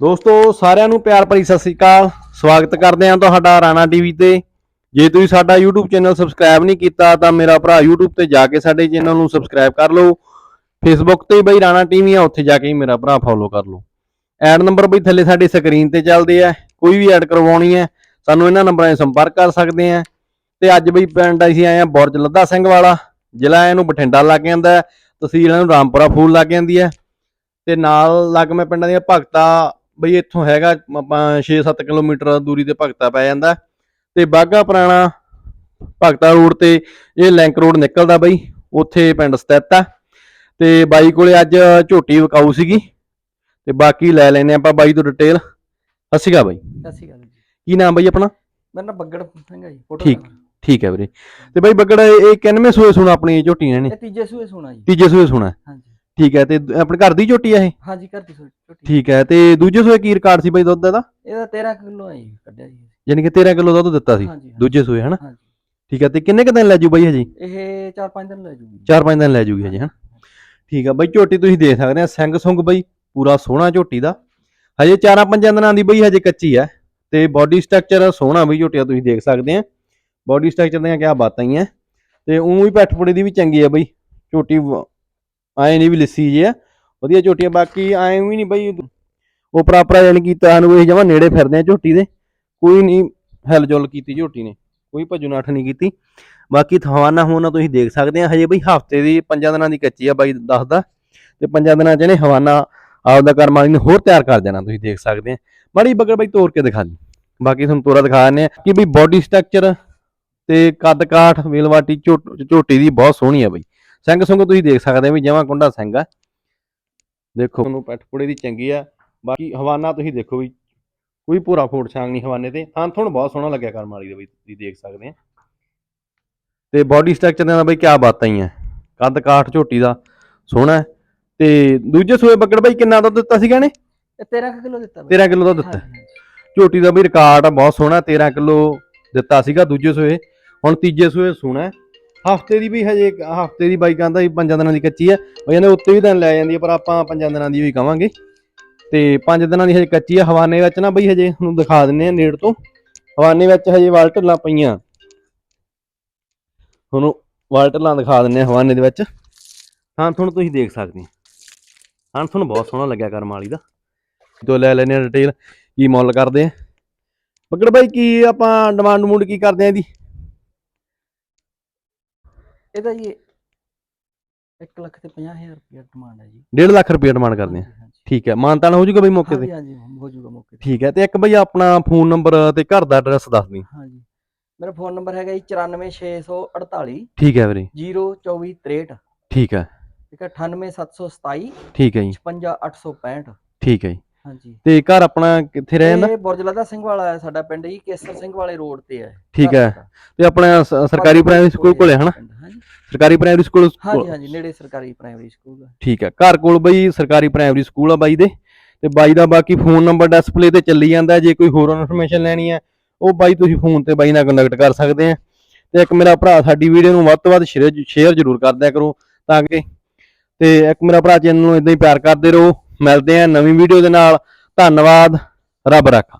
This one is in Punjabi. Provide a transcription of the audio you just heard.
ਦੋਸਤੋ, ਸਾਰਿਆਂ ਨੂੰ ਪਿਆਰ ਭਰੀ ਸਤਿ ਸ੍ਰੀ ਅਕਾਲ। ਸਵਾਗਤ ਕਰਦੇ ਹਾਂ ਤੁਹਾਡਾ ਰਾਣਾ ਟੀਵੀ ਤੇ। ਜੇ ਤੁਸੀਂ ਸਾਡਾ YouTube ਚੈਨਲ ਸਬਸਕ੍ਰਾਈਬ ਨਹੀਂ ਕੀਤਾ, ਤਾਂ ਮੇਰਾ ਭਰਾ YouTube ਤੇ ਜਾ ਕੇ ਸਾਡੇ ਚੈਨਲ ਨੂੰ ਸਬਸਕ੍ਰਾਈਬ ਕਰ ਲਓ। Facebook ਤੇ ਬਈ ਰਾਣਾ ਟੀਵੀ ਆ, ਉੱਥੇ ਜਾ ਕੇ ਹੀ ਮੇਰਾ ਭਰਾ ਫੋਲੋ ਕਰ ਲਓ। ਐਡ ਨੰਬਰ ਬਈ ਥੱਲੇ ਸਾਡੇ ਸਕਰੀਨ ਤੇ ਚੱਲਦੇ ਆ। ਕੋਈ ਵੀ ਐਡ ਕਰਵਾਉਣੀ ਹੈ, ਸਾਨੂੰ ਇਹਨਾਂ ਨੰਬਰਾਂ 'ਤੇ ਸੰਪਰਕ ਕਰ ਸਕਦੇ ਆ। ਤੇ ਅੱਜ ਬਈ ਪਿੰਡ ਅਸੀਂ ਆਏ ਆ ਬੁਰਜ ਲੱਦਾ ਸਿੰਘ ਵਾਲਾ। ਜ਼ਿਲ੍ਹਾ ਇਹਨੂੰ ਬਠਿੰਡਾ ਲੱਗ ਜਾਂਦਾ ਤਹਿਸੀਲ ਇਹਨੂੰ ਰਾਮਪੁਰਾ, ਫੂਲ ਲੱਗ ਜਾਂਦੀ ਹੈ। ਤੇ ਨਾਲ ਲੱਗਵੇਂ ਪਿੰਡਾਂ ਦੀਆਂ ਭਗਤਾ ਬਈ ਇੱਥੋਂ ਹੈਗਾ ਆਪਾਂ 6-7 ਕਿਲੋਮੀਟਰ ਦੂਰੀ ਤੇ ਭਗਤਾ ਪੈ ਜਾਂਦਾ। ਤੇ ਬਾਗਾ ਪੁਰਾਣਾ ਭਗਤਾ ਰੋਡ ਤੇ ਇਹ ਲਿੰਕ ਰੋਡ ਨਿਕਲਦਾ ਬਈ ਉੱਥੇ ਪਿੰਡ ਸਥਿਤ ਆ। ਤੇ ਬਾਈ ਕੋਲੇ ਅੱਜ ਝੋਟੀ ਵਿਕਾਊ ਸੀਗੀ। ਤੇ ਬਾਕੀ ਲੈ ਲੈਨੇ ਆਪਾਂ ਬਾਈ ਤੋਂ ਡਿਟੇਲ ਹੱਸੀਗਾ ਬਾਈ। ਜੀ। ਕੀ ਨਾਮ ਬਾਈ ਆਪਣਾ? ਮੇਰਾ ਨਾਮ ਬੱਗੜ ਸਿੰਘ ਹੈ ਜੀ ਫੋਟੋ ਠੀਕ। ਠੀਕ ਹੈ ਵੀਰੇ। ਤੇ ਬਾਈ ਬੱਗੜ ਇਹ ਕਿੰਨਵੇਂ ਸੂਏ ਸੁਣਾ ਆਪਣੀ ਝੋਟੀਆਂ ਨੇ ਇਹ ਤੀਜੇ ਸੂਏ ਸੋਣਾ ਜੀ। ਤੀਜੇ ਸੂਏ ਸੁਣਾ। ਠੀਕ ਹੈ ਤੇ ਦ- ਆਪਣੇ ਘਰ ਦੀ ਝੋਟੀ ਆ ਇਹ? ਹਾਂਜੀ ਘਰ ਦੀ ਝੋਟੀ। ਠੀਕ ਹੈ ਤੇ ਦੂਜੇ ਸੂਏ ਕੀ ਰਿਕਾਰਡ ਸੀ ਬਾਈ ਦੁੱਧ ਦਾ? ਇਹਦਾ 13 ਕਿਲੋ ਹੈ ਜੀ ਕੱਢਿਆ ਜੀ ਯਾਨੀ ਕਿ 13 ਕਿਲੋ ਦੁੱਧ ਦਿੱਤਾ ਸੀ ਹਾਂਜੀ ਹਾਂਜੀ, ਦੂਜੇ ਸੂਏ ਹਨਾ? ਹਾਂਜੀ। ਠੀਕ ਹੈ ਤੇ ਕਿੰਨੇ ਕੁ ਦਿਨ ਲੈ ਜੂ ਬਾਈ ਹਜੀ? ਇਹ 4-5 ਦਿਨ ਲੈ ਜੂਗੀ। 4-5 ਦਿਨ ਲੈ ਜੂਗੀ ਹਜੇ ਹਨਾ? ਠੀਕ ਆ ਬਾਈ ਝੋਟੀ ਤੁਸੀਂ ਦੇਖ ਸਕਦੇ ਆ ਸਿੰਘ ਸੁੰਗ ਬਾਈ ਪੂਰਾ ਸੋਹਣਾ ਝੋਟੀ ਦਾ। ਹਜੇ 4-5 ਦਿਨਾਂ ਦੀ ਬਾਈ ਹਜੇ ਕੱਚੀ ਆ ਤੇ ਬਾਡੀ ਸਟਰਕਚਰ ਸੋਹਣਾ ਬਈ ਝੋਟੀਆ ਤੁਸੀਂ ਦੇਖ ਸਕਦੇ ਆ। ਬਾਡੀ ਸਟਰਕਚਰ ਦੀਆਂ ਕਿਆ ਬਾਤਾਂ ਹੀ ਆ ਤੇ ਉਂ ਵੀ ਪੈਠਪੁੜੇ ਦੀ ਵੀ ਚੰਗੀ ਆ ਬਈ ਝੋਟੀ ਆਏ ਨਹੀਂ ਵੀ ਲਿੱਸੀ ਜੇ ਆ। ਵਧੀਆ ਝੋਟੀਆਂ, ਬਾਕੀ ਐਂ ਵੀ ਨਹੀਂ ਬਈ ਉਹ ਪ੍ਰਾਪਰਾ ਜਾਨੀ ਕਿ ਤੁਹਾਨੂੰ ਇਹ ਜਮਾ ਨੇੜੇ ਫਿਰਦੇ ਆ ਝੋਟੀ ਦੇ। ਕੋਈ ਨਹੀਂ ਹਿਲਜੁਲ ਕੀਤੀ ਝੋਟੀ ਨੇ। ਕੋਈ ਭੱਜੂ ਨਾਠ ਨਹੀਂ ਕੀਤੀ। ਬਾਕੀ ਥਵਾਨਾ ਹੋਣਾ ਤੁਸੀਂ ਦੇਖ ਸਕਦੇ ਆ ਹਜੇ ਬਈ ਹਫ਼ਤੇ ਦੀ ਪੰਜਾਂ ਦਿਨਾਂ ਦੀ ਕੱਚੀ ਆ ਬਾਈ ਦੱਸਦਾ ਤੇ ਪੰਜਾਂ ਦਿਨਾਂ ਚ ਇਹਨੇ ਹਵਾਨਾ ਆਪਦਾ ਕਰਮ ਵਾਲੀ ਨੇ ਹੋਰ ਤਿਆਰ ਕਰ ਦੇਣਾ ਤੁਸੀਂ ਦੇਖ ਸਕਦੇ ਆ। ਮਾੜੀ ਬੱਗੜ ਬਾਈ ਤੋੜ ਕੇ ਦਿਖਾ ਦੀ ਬਾਕੀ ਤੁਹਾਨੂੰ ਤੋਰਾ ਦਿਖਾ ਦਿੰਦੇ ਆ ਕਿ ਬਈ ਬਾਡੀ ਸਟਰਕਚਰ ਤੇ ਕੱਦ ਕਾਠ ਵੇਲਵਾਟੀ ਝੋਟ- ਝੋਟੀ ਦੀ ਬਹੁਤ ਸੋਹਣੀ ਆ ਬਈ। ਸਿੰਘ ਸੁੰਗ ਤੁਸੀਂ ਦੇਖ ਸਕਦੇ ਆ ਵੀ ਜਮਾਂ ਕੁੰਡਾ ਸਿੰਘ ਆ। ਦੇਖੋ। ਤੁਹਾਨੂੰ ਪੈਠਪੁੜੇ ਦੀ ਚੰਗੀ ਆ। ਬਾਕੀ ਹਵਾਨਾ ਤੁਸੀਂ ਦੇਖੋ ਵੀ ਕੋਈ ਪੂਰਾ ਫੋਟ ਛਾਂਗ ਨਹੀਂ ਹਵਾਨੇ ਤੇ। ਹਾਂ ਤੁਹਾਨੂੰ ਬਹੁਤ ਸੋਹਣਾ ਲੱਗਿਆ ਕਰਮ ਵਾਲੀ ਦਾ ਬਈ ਤੁਸੀਂ ਦੇਖ ਸਕਦੇ ਆ। ਤੇ ਬਾਡੀ ਸਟਰਕਚਰ ਦਾ ਬਈ ਕਿਆ ਬਾਤਾਂ ਹੀ ਆ। ਕੱਦ ਕਾਠ ਝੋਟੀ ਦਾ ਸੋਹਣਾ। ਤੇ ਦੂਜੇ ਸੂਏ ਬੱਗੜ ਬਾਈ ਕਿੰਨਾ ਦੁੱਧ ਦਿੱਤਾ ਸੀਗਾ ਨੇ ਇਹ 13 ਕੁ ਕਿਲੋ ਦਿੱਤਾ 13 ਕਿਲੋ ਦਾ ਦਿੱਤਾ। ਝੋਟੀ ਦਾ ਵੀ ਰਿਕਾਰਡ ਆ ਬਹੁਤ ਸੋਹਣਾ। 13 ਕਿਲੋ ਦਿੱਤਾ ਸੀਗਾ ਦੂਜੇ ਸੂਏ। ਹੁਣ ਤੀਜੇ ਸੂਏ ਸੋਹਣਾ ਹਫ਼ਤੇ ਦੀ ਵੀ ਹਜੇ ਹਫ਼ਤੇ ਦੀ ਬਾਈ ਕਹਿੰਦਾ ਵੀ ਪੰਜਾਂ ਦਿਨਾਂ ਦੀ ਕੱਚੀ ਆ। ਉਹ ਕਹਿੰਦੇ ਉੱਤੇ ਵੀ ਦਿਨ ਲੈ ਜਾਂਦੀ ਆ, ਪਰ ਆਪਾਂ ਪੰਜਾਂ ਦਿਨਾਂ ਦੀ ਵੀ ਕਵਾਂਗੇ। ਤੇ ਪੰਜ ਦਿਨਾਂ ਦੀ ਹਜੇ ਕੱਚੀ ਆ, ਹਵਾਨੇ ਵਿੱਚ ਨਾ ਬਈ ਹਜੇ ਤੁਹਾਨੂੰ ਦਿਖਾ ਦਿੰਨੇ ਆ ਨੇੜ ਤੋਂ। ਹਵਾਨੇ ਵਿੱਚ ਹਜੇ ਵਾਲ ਢੱਲਾਂ ਪਈਆਂ। ਤੁਹਾਨੂੰ ਵਾਲ ਢੱਲਾਂ ਦਿਖਾ ਦਿੰਨੇ ਆ ਹਵਾਨੇ ਦੇ ਵਿੱਚ। ਹਾਂ ਤੁਹਾਨੂੰ ਤੁਸੀਂ ਦੇਖ ਸਕਦੇ ਹਾਂ ਤੁਹਾਨੂੰ ਬਹੁਤ ਸੋਹਣਾ ਲੱਗਿਆ ਕਰਮ ਵਾਲੀ ਦਾ। ਤੋਂ ਲੈ ਲੈਨੇ ਆ ਡਿਟੇਲ ਕੀ ਮੁੱਲ ਕਰਦੇ ਆ। ਪਕੜ ਬਾਈ ਕੀ ਆਪਾਂ ਡਿਮਾਂਡ ਮੂਡ ਕੀ ਕਰਦੇ ਆ ਇਹਦੀ? ਇਹਦਾ ਜੀ 1 ਲੱਖ ਤੇ 50000 ਰੁਪਏ ਡਿਮਾਂਡ ਹੈ ਜੀ। 1.5 ਲੱਖ ਰੁਪਏ ਡਿਮਾਂਡ ਕਰਦੇ ਆ। ਹਾਂਜੀ। ਠੀਕ ਹੈ ਮਾਨਤਾਨ ਹੋ ਜੂਗਾ ਬਈ ਮੌਕੇ ਤੇ? ਹਾਂਜੀ ਹਾਂਜੀ ਹੋ ਜਾਊਗਾ ਮੌਕੇ ਤੇ। ਠੀਕ ਹੈ ਤੇ ਇੱਕ ਬਈ ਆਪਣਾ ਫੋਨ ਨੰਬਰ ਤੇ ਘਰ ਦਾ ਐਡਰੈਸ ਦੱਸ ਦੀ। ਹਾਂਜੀ ਮੇਰਾ ਫੋਨ ਨੰਬਰ ਹੈਗਾ ਜੀ 94648 ਠੀਕ ਹੈ ਵੀਰੇ। 02463 ਠੀਕ ਹੈ। ਠੀਕ ਹੈ 98727 ਠੀਕ ਹੈ ਜੀ। 55865 ਠੀਕ ਹੈ ਜੀ। ਹਾਂਜੀ। ਤੇ ਘਰ ਆਪਣਾ ਕਿੱਥੇ ਰਹਿ ਜਾਂਦਾ ਇਹ ਬੁਰਜਲਾਦਾ ਸਿੰਘ ਵਾਲਾ ਹੈ ਸਾਡਾ ਪਿੰਡ ਜੀ ਕੇਸਰ ਸਿੰਘ ਵਾਲੇ ਰੋਡ ਤੇ ਹੈ। ਠੀਕ ਹੈ। ਤੇ ਆਪਣਾ ਸ- ਸਰਕਾਰੀ ਪ੍ਰਾਇਮਰੀ ਸਕੂਲ ਕੋਲੇ ਹਨਾ? ਸਰਕਾਰੀ ਪ੍ਰਾਇਮਰੀ ਸਕੂਲ ਹਾਂਜੀ ਹਾਂਜੀ ਨੇੜੇ ਸਰਕਾਰੀ ਪ੍ਰਾਇਮਰੀ ਸਕੂਲ ਹੈ ਠੀਕ ਹੈ। ਘਰ ਕੋਲ ਬਈ ਸਰਕਾਰੀ ਪ੍ਰਾਇਮਰੀ ਸਕੂਲ ਆ ਬਾਈ ਦੇ। ਤੇ ਬਾਈ ਦਾ ਬਾਕੀ ਫੋਨ ਨੰਬਰ ਡਿਸਪਲੇ ਤੇ ਚੱਲੀ ਜਾਂਦਾ ਜੇ ਕੋਈ ਹੋਰ ਇਨਫੋਰਮੇਸ਼ਨ ਲੈਣੀ ਹੈ ਉਹ ਬਾਈ ਤੁਸੀਂ ਫੋਨ ਤੇ ਬਾਈ ਨਾਲ ਕੰਟੈਕਟ ਕਰ ਸਕਦੇ ਆ ਤੇ ਇੱਕ ਮੇਰਾ ਭਰਾ ਸਾਡੀ ਵੀਡੀਓ ਨੂੰ ਵੱਧ ਤੋਂ ਵੱਧ ਸ਼ੇਅਰ ਜ਼ਰੂਰ ਕਰ ਦਿਆ ਕਰੋ ਤਾਂ ਕਿ ਤੇ ਇੱਕ ਮੇਰਾ ਭਰਾ ਚੈਨਲ ਨੂੰ ਇਦਾਂ ਹੀ ਪਿਆਰ ਕਰਦੇ ਰਹੋ। ਮਿਲਦੇ ਆ ਨਵੀਂ ਵੀਡੀਓ ਦੇ ਨਾਲ। ਧੰਨਵਾਦ। ਰੱਬ ਰੱਖਾ।